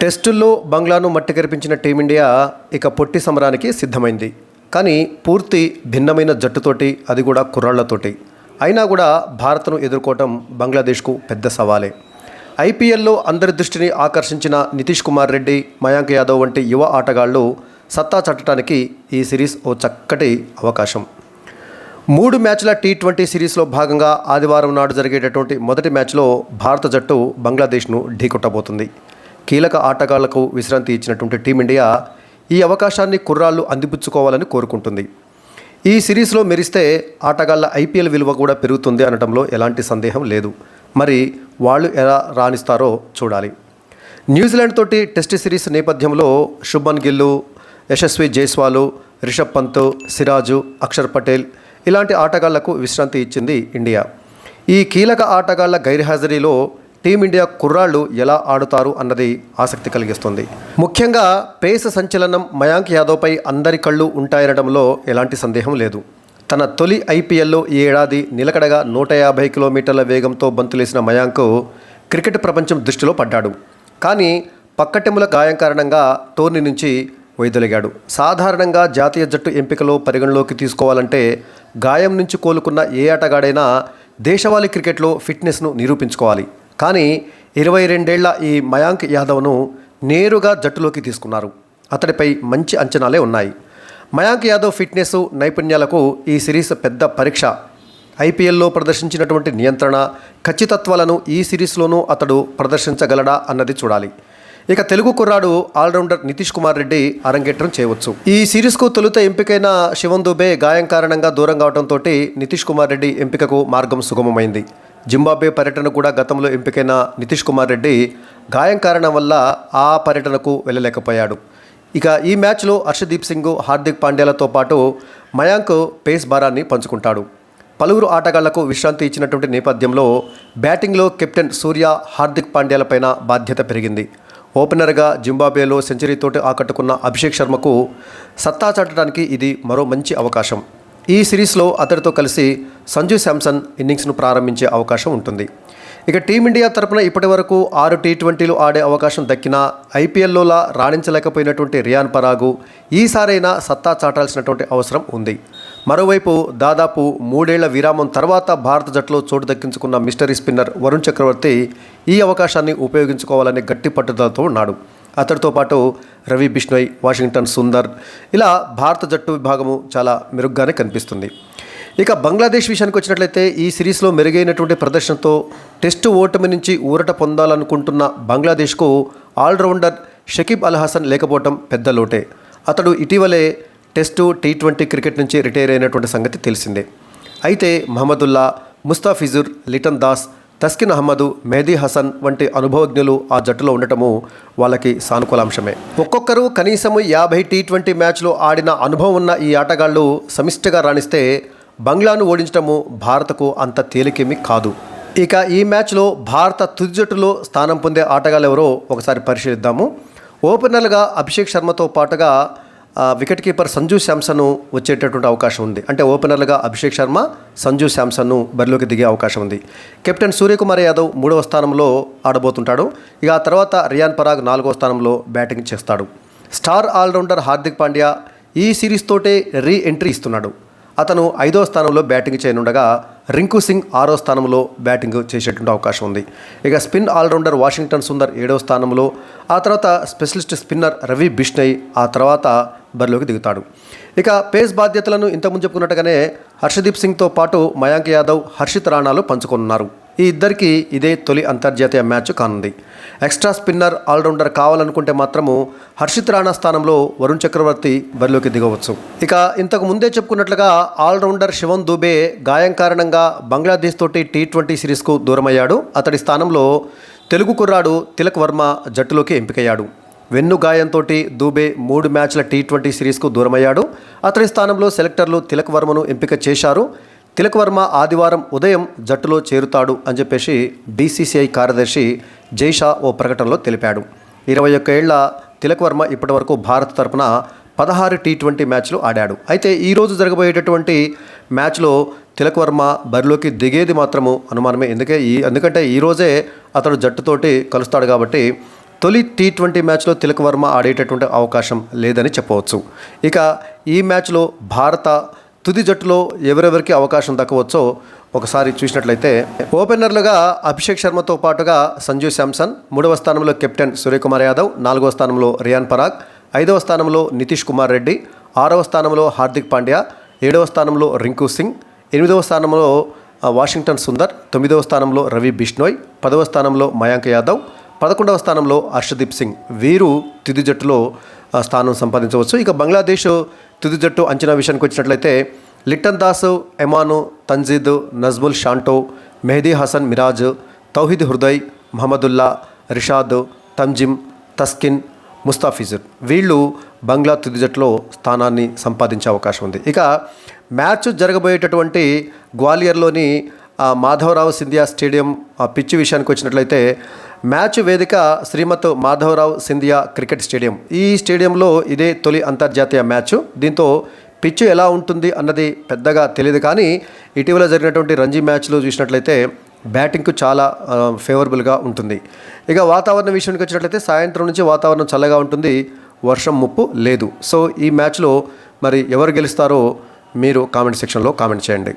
టెస్టుల్లో బంగ్లాను మట్టి కరిపించిన టీమిండియా ఇక పొట్టి సమరానికి సిద్ధమైంది. కానీ పూర్తి భిన్నమైన జట్టుతోటి అది కూడా కుర్రాళ్ళతోటి. అయినా కూడా భారత్ను ఎదుర్కోవటం బంగ్లాదేశ్కు పెద్ద సవాలే. ఐపీఎల్లో అందరి దృష్టిని ఆకర్షించిన నితీష్ కుమార్ రెడ్డి మయాంక్ యాదవ్ వంటి యువ ఆటగాళ్ళు సత్తా చట్టడానికి ఈ సిరీస్ ఓ చక్కటి అవకాశం. మూడు మ్యాచ్ల టీ ట్వంటీ సిరీస్లో భాగంగా ఆదివారం నాడు జరిగేటటువంటి మొదటి మ్యాచ్లో భారత జట్టు బంగ్లాదేశ్ను ఢీకొట్టబోతుంది. కీలక ఆటగాళ్ళకు విశ్రాంతి ఇచ్చినటువంటి టీమిండియా ఈ అవకాశాన్ని కుర్రాళ్ళు అందిపుచ్చుకోవాలని కోరుకుంటుంది. ఈ సిరీస్లో మెరిస్తే ఆటగాళ్ళ ఐపీఎల్ విలువ కూడా పెరుగుతుంది అనడంలో ఎలాంటి సందేహం లేదు. మరి వాళ్ళు ఎలా రాణిస్తారో చూడాలి. న్యూజిలాండ్ తోటి టెస్ట్ సిరీస్ నేపథ్యంలో శుభన్ గిల్లు యశస్వి జైస్వాలు రిషబ్ పంత్ సిరాజు అక్షర్ పటేల్ ఇలాంటి ఆటగాళ్ళకు విశ్రాంతి ఇచ్చింది ఇండియా. ఈ కీలక ఆటగాళ్ళ గైర్హాజరీలో టీమిండియా కుర్రాళ్ళు ఎలా ఆడుతారు అన్నది ఆసక్తి కలిగిస్తుంది. ముఖ్యంగా పేస్ సంచలనం మయాంక్ యాదవ్పై అందరి కళ్ళు ఉంటాయనడంలో ఎలాంటి సందేహం లేదు. తన తొలి ఐపీఎల్లో ఈ ఏడాది నిలకడగా నూట యాభై కిలోమీటర్ల వేగంతో బంతులేసిన మయాంక్ క్రికెట్ ప్రపంచం దృష్టిలో పడ్డాడు. కానీ పక్కటెముల గాయం కారణంగా టోర్నీ నుంచి వైదొలిగాడు. సాధారణంగా జాతీయ జట్టు ఎంపికలో పరిగణలోకి తీసుకోవాలంటే గాయం నుంచి కోలుకున్న ఏ ఆటగాడైనా దేశవాళీ క్రికెట్లో ఫిట్నెస్ను నిరూపించుకోవాలి. కానీ ఇరవై రెండేళ్ళ ఈ మయాంక్ యాదవ్ను నేరుగా జట్టులోకి తీసుకున్నారు. అతడిపై మంచి అంచనాలే ఉన్నాయి. మయాంక్ యాదవ్ ఫిట్నెస్ నైపుణ్యాలకు ఈ సిరీస్ పెద్ద పరీక్ష. ఐపీఎల్లో ప్రదర్శించినటువంటి నియంత్రణ ఖచ్చితత్వాలను ఈ సిరీస్లోనూ అతడు ప్రదర్శించగలడా అన్నది చూడాలి. ఇక తెలుగు కుర్రాడు ఆల్రౌండర్ నితీష్ కుమార్ రెడ్డి అరంగేట్రం చేయవచ్చు. ఈ సిరీస్కు తొలుత ఎంపికైన శివన్ దుబే గాయం కారణంగా దూరం కావడంతో నితీష్ కుమార్ రెడ్డి ఎంపికకు మార్గం సుగమమైంది. జింబాబే పర్యటన కూడా గతంలో ఎంపికైన నితీష్ కుమార్ రెడ్డి గాయం కారణం వల్ల ఆ పర్యటనకు వెళ్ళలేకపోయాడు. ఇక ఈ మ్యాచ్లో హర్షదీప్ సింగ్ హార్దిక్ పాండ్యాలతో పాటు మయాంక్ పేస్ భారాన్ని పంచుకుంటాడు. పలువురు ఆటగాళ్ళకు విశ్రాంతి ఇచ్చినటువంటి నేపథ్యంలో బ్యాటింగ్లో కెప్టెన్ సూర్య హార్దిక్ పాండ్యాలపైన బాధ్యత పెరిగింది. ఓపెనర్గా జింబాబేలో సెంచరీతోటి ఆకట్టుకున్న అభిషేక్ శర్మకు సత్తా చాటడానికి ఇది మరో మంచి అవకాశం. ఈ సిరీస్లో అతడితో కలిసి సంజు శాంసన్ ఇన్నింగ్స్ను ప్రారంభించే అవకాశం ఉంటుంది. ఇక టీమిండియా తరపున ఇప్పటి వరకు ఆరు టీ ట్వంటీలు ఆడే అవకాశం దక్కినా ఐపీఎల్లోలా రాణించలేకపోయినటువంటి రియాన్ పరాగు ఈసారైనా సత్తా చాటాల్సినటువంటి అవసరం ఉంది. మరోవైపు దాదాపు మూడేళ్ళ విరామం తర్వాత భారత జట్టులో చోటు దక్కించుకున్న మిస్టరీ స్పిన్నర్ వరుణ్ చక్రవర్తి ఈ అవకాశాన్ని ఉపయోగించుకోవాలని గట్టి పట్టుదలతో ఉన్నాడు. అతడితో పాటు రవి బిష్ణోయ్ వాషింగ్టన్ సుందర్. ఇలా భారత జట్టు విభాగము చాలా మెరుగ్గానే కనిపిస్తుంది. ఇక బంగ్లాదేశ్ విషయానికి వచ్చినట్లయితే ఈ సిరీస్లో మెరుగైనటువంటి ప్రదర్శనతో టెస్టు ఓటమి నుంచి ఊరట పొందాలనుకుంటున్న బంగ్లాదేశ్కు ఆల్రౌండర్ షకీబ్ అల్ హసన్ లేకపోవటం పెద్ద లోటే. అతడు ఇటీవలే టెస్టు టీ ట్వంటీ క్రికెట్ నుంచి రిటైర్ అయినటువంటి సంగతి తెలిసిందే. అయితే మహమ్మదుల్లా ముస్తాఫిజుర్ లిటన్ దాస్ తస్కిన్ అహ్మద్ మెహదీ హసన్ వంటి అనుభవజ్ఞులు ఆ జట్టులో ఉండటము వాళ్ళకి సానుకూల అంశమే ఒక్కొక్కరు కనీసం యాభై టీ ట్వంటీ మ్యాచ్లో ఆడిన అనుభవం ఉన్న ఈ ఆటగాళ్ళు సమిష్టిగా రాణిస్తే బంగ్లాను ఓడించడము భారత్కు అంత తేలికేమీ కాదు. ఇక ఈ మ్యాచ్లో భారత తుది జట్టులో స్థానం పొందే ఆటగాళ్ళు ఎవరో ఒకసారి పరిశీలిద్దాము. ఓపెనర్లుగా అభిషేక్ శర్మతో పాటుగా వికెట్ కీపర్ సంజు శాంసన్ వచ్చేటటువంటి అవకాశం ఉంది. అంటే ఓపెనర్లుగా అభిషేక్ శర్మ సంజు శాంసన్ను బరిలోకి దిగే అవకాశం ఉంది. కెప్టెన్ సూర్యకుమార్ యాదవ్ మూడవ స్థానంలో ఆడబోతుంటాడు. ఇక ఆ తర్వాత రియాన్ పరాగ్ నాలుగవ స్థానంలో బ్యాటింగ్ చేస్తాడు. స్టార్ ఆల్రౌండర్ హార్దిక్ పాండ్యా ఈ సిరీస్ తోటే రీ ఎంట్రీ ఇస్తున్నాడు. అతను ఐదో స్థానంలో బ్యాటింగ్ చేయనుండగా రింకు సింగ్ ఆరో స్థానంలో బ్యాటింగ్ చేసేటువంటి అవకాశం ఉంది. ఇక స్పిన్ ఆల్రౌండర్ వాషింగ్టన్ సుందర్ ఏడో స్థానంలో ఆ తర్వాత స్పెషలిస్ట్ స్పిన్నర్ రవి బిష్ణయ్ ఆ తర్వాత బరిలోకి దిగుతాడు. ఇక పేస్ బాధ్యతలను ఇంతకుముందు చెప్పుకున్నట్టుగానే హర్షదీప్ సింగ్తో పాటు మయాంక్ యాదవ్ హర్షిత్ రాణాలు పంచుకున్నారు ఈ ఇద్దరికి ఇదే తొలి అంతర్జాతీయ మ్యాచ్ కానుంది. ఎక్స్ట్రా స్పిన్నర్ ఆల్రౌండర్ కావాలనుకుంటే మాత్రము హర్షిత్ రాణా స్థానంలో వరుణ్ చక్రవర్తి బరిలోకి దిగవచ్చు. ఇక ఇంతకు ముందే చెప్పుకున్నట్లుగా ఆల్రౌండర్ శివన్ దూబే గాయం కారణంగా బంగ్లాదేశ్ తోటి టీ ట్వంటీ సిరీస్కు దూరమయ్యాడు. అతడి స్థానంలో తెలుగు కుర్రాడు తిలక్ వర్మ జట్టులోకి ఎంపికయ్యాడు. వెన్ను గాయంతో దూబే మూడు మ్యాచ్ల టీ ట్వంటీ సిరీస్కు దూరమయ్యాడు. అతడి స్థానంలో సెలెక్టర్లు తిలక్ వర్మను ఎంపిక చేశారు. తిలక్ వర్మ ఆదివారం ఉదయం జట్టులో చేరుతాడు అని చెప్పేసి బీసీసీఐ కార్యదర్శి జైషా ఓ ప్రకటనలో తెలిపాడు. ఇరవై ఒక్క ఏళ్ళ తిలక్ వర్మ ఇప్పటివరకు భారత్ తరపున పదహారు టీ ట్వంటీ మ్యాచ్లు ఆడాడు. అయితే ఈరోజు జరగబోయేటటువంటి మ్యాచ్లో తిలక్ వర్మ బరిలోకి దిగేది మాత్రము అనుమానమే. ఎందుకే ఈ ఎందుకంటే ఈరోజే అతడు జట్టుతోటి కలుస్తాడు కాబట్టి తొలి టీ ట్వంటీ మ్యాచ్లో తిలక్ వర్మ ఆడేటటువంటి అవకాశం లేదని చెప్పవచ్చు. ఇక ఈ మ్యాచ్లో భారత తుది జట్టులో ఎవరెవరికి అవకాశం దక్కవచ్చో ఒకసారి చూసినట్లయితే ఓపెనర్లుగా అభిషేక్ శర్మతో పాటుగా సంజు శాంసన్ మూడవ స్థానంలో కెప్టెన్ సూర్యకుమార్ యాదవ్ నాలుగవ స్థానంలో రియాన్ పరాగ్ ఐదవ స్థానంలో నితీష్ కుమార్ రెడ్డి ఆరవ స్థానంలో హార్దిక్ పాండ్యా ఏడవ స్థానంలో రింకు సింగ్ ఎనిమిదవ స్థానంలో వాషింగ్టన్ సుందర్ తొమ్మిదవ స్థానంలో రవి బిష్నోయ్ పదవ స్థానంలో మయాంక్ యాదవ్ పదకొండవ స్థానంలో హర్షదీప్ సింగ్ వీరు తుది జట్టులో స్థానం సంపాదించవచ్చు. ఇక బంగ్లాదేశ్ తుది జట్టు అంచనా విషయానికి వచ్చినట్లయితే లిట్టన్ దాస్ ఎమాను తంజీద్ నజ్ముల్ షాంటో మెహదీ హసన్ మిరాజ్ తౌహిద్ హృదయ్ మహమ్మదుల్లా రిషాద్ తంజిమ్ తస్కిన్ ముస్తాఫిజుర్. వీళ్ళు బంగ్లా తుది జట్టులో స్థానాన్ని సంపాదించే అవకాశం ఉంది. ఇక మ్యాచ్ జరగబోయేటటువంటి గ్వాలియర్లోని మాధవరావు సింధియా స్టేడియం ఆ విషయానికి వచ్చినట్లయితే మ్యాచ్ వేదిక శ్రీమత్ మాధవరావు సింధియా క్రికెట్ స్టేడియం. ఈ స్టేడియంలో ఇదే తొలి అంతర్జాతీయ మ్యాచ్. దీంతో పిచ్ ఎలా ఉంటుంది అన్నది పెద్దగా తెలియదు కానీ ఇటీవల జరిగినటువంటి రంజీ మ్యాచ్లో చూసినట్లయితే బ్యాటింగ్కు చాలా ఫేవరబుల్గా ఉంటుంది. ఇక వాతావరణం విషయానికి వచ్చినట్లయితే సాయంత్రం నుంచి వాతావరణం చల్లగా ఉంటుంది. వర్షం ముప్పు లేదు. సో ఈ మ్యాచ్లో మరి ఎవరు గెలుస్తారో మీరు కామెంట్ సెక్షన్లో కామెంట్ చేయండి.